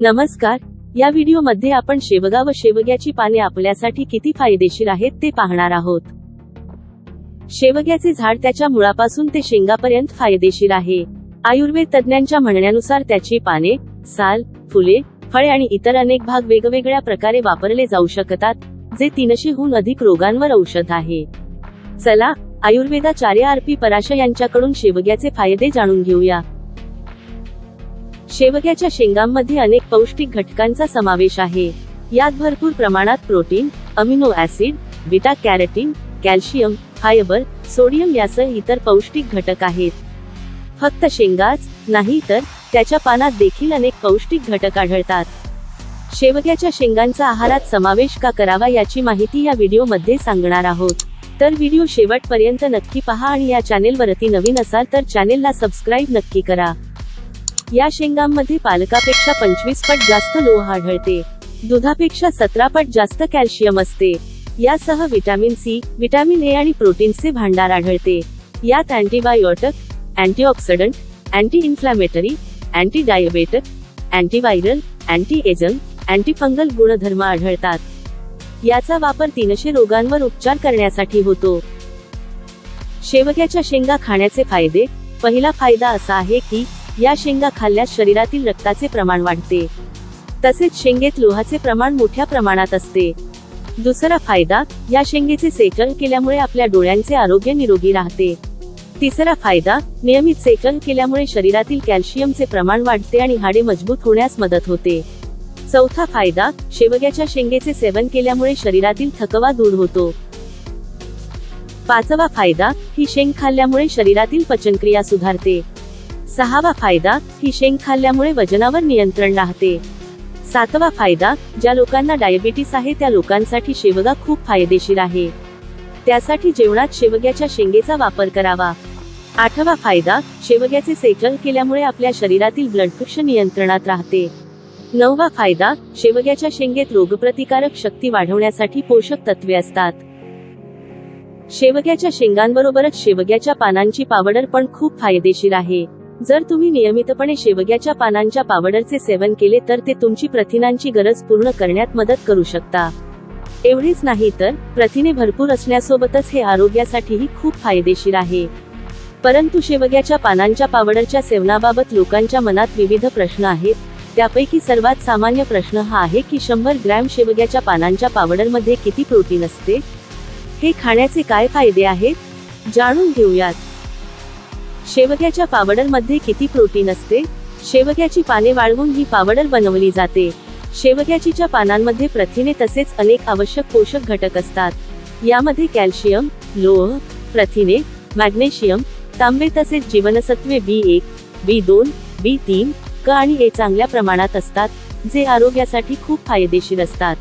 नमस्कार. या व्हिडिओमध्ये आपण शेवगा व शेवग्याची पाने आपल्यासाठी किती फायदेशीर आहेत ते पाहणार आहोत. शेवग्याचे झाड त्याच्या मुळापासून ते शेंगापर्यंत फायदेशीर आहे. आयुर्वेद तज्ज्ञांच्या म्हणण्यानुसार त्याची पाने साल फुले फळे आणि इतर अनेक भाग वेगवेगळ्या प्रकारे वापरले जाऊ शकतात जे तीनशेहून अधिक रोगांवर औषध आहे. चला आयुर्वेदाचार्य आर पी पराशा यांच्याकडून शेवग्याचे फायदे जाणून घेऊया. शेवग्याच्या शेंगांमध्ये अनेक पौष्टिक घटकांचा समावेश आहे. यात भरपूर प्रमाणात protein amino acid beta carotene calcium fibre sodium यासह इतर पौष्टिक घटक आहेत. फक्त शेंगाच नाही तर त्याच्या पानात देखील अनेक पौष्टिक घटक आढळतात. शेवग्याच्या शेंगांचा आहारात समावेश का करावा याची माहिती या व्हिडिओमध्ये सांगणार आहोत. तर व्हिडिओ शेवटपर्यंत नक्की पहा आणि या चॅनेलवरती नवीन असाल तर चॅनेलला सबस्क्राईब नक्की करा. या शेंगांमध्ये पालकापेक्षा पंचवीस पट जास्त लोह आढळते. दुधापेक्षा सतरा पट जास्त कॅल्शियम असते. यासह विटॅमिन सी विटॅमिन ए आणि प्रोटीनचे भांडार आढळते. यात antibiotic antioxidant anti inflammatory anti diabetic antiviral anti ageing antifungal गुणधर्म आढळतात. याचा वापर तीनशे रोगांवर उपचार करण्यासाठी होतो. शेवग्याच्या शेंगा खाण्याचे फायदे. पहिला फायदा असा आहे की या शेंगा खाल्ल्यास शरीरातील रक्ताचे प्रमाण वाढते. तसेच शेंगेत लोहाचे प्रमाण मोठ्या प्रमाणात असते. दुसरा फायदा या शेंगेचे सेकल केल्यामुळे आपल्या डोळ्यांचे आरोग्य निरोगी राहते. तिसरा फायदा नियमित सेकल केल्यामुळे शरीरातील कॅल्शियमचे प्रमाण वाढते आणि हाडे मजबूत होण्यास मदत होते. चौथा फायदा शेवग्याच्या शेंगेचे सेवन केल्यामुळे शरीरातील थकवा दूर होतो. पाचवा फायदा ही शेंग खाल्ल्यामुळे शरीरातील पचनक्रिया सुधारते. सहावा फायदा ही शेंग खाल्ल्यामुळे वजनावर नियंत्रण राहते. सातवा फायदा ज्या लोकांना डायबिटीस आहे त्या लोकांसाठी शेवगा खूप फायदेशीर आहे. त्यासाठी जेवणात शेवग्याच्या शेंगेचा वापर करावा. आठवा फायदा शेवग्याचे सेचन केल्यामुळे आपल्या शरीरातील ब्लड प्रेशर नियंत्रणात राहते. नववा फायदा शेवग्याच्या शेंगेत रोगप्रतिकारक शक्ती वाढवण्यासाठी पोषक तत्वे असतात. शेवग्याच्या शेंगांबरोबरच शेवग्याच्या पानांची पावडर पण खूप फायदेशीर आहे. जर तुम्ही नियमितपणे शेवग्याच्या पानांच्या पावडरचे सेवन केले तर ते तुमची प्रथिनांची गरज पूर्ण करण्यात मदत करू शकता. एवढेच नाही तर प्रथिने भरपूर असण्यासोबतच हे आरोग्यासाठीही खूप फायदेशीर आहे. परंतु शेवग्याच्या पानांच्या पावडरच्या सेवनाबाबत लोकांच्या मनात विविध प्रश्न आहेत. त्यापैकी सर्वात सामान्य प्रश्न हा आहे की शंभर ग्रॅम शेवग्याच्या पानांच्या पावडरमध्ये किती प्रोटीन असते? हे खाण्याचे काय फायदे आहेत? जाणून घेऊयात. शेवग्याच्या पावडरमध्ये किती प्रोटीन असते? शेवग्याची पाने वाळवून ही पावडर बनवली जाते. शेवग्याचीच्या पानांमध्ये प्रथिने तसेच अनेक आवश्यक पोषक घटक असतात. यामध्ये कॅल्शियम लोह प्रथिने मॅग्नेशियम तांबे तसेच जीवनसत्वे बी एक बी दोन बी तीन क आणि ए चांगल्या प्रमाणात असतात जे आरोग्यासाठी खूप फायदेशीर असतात.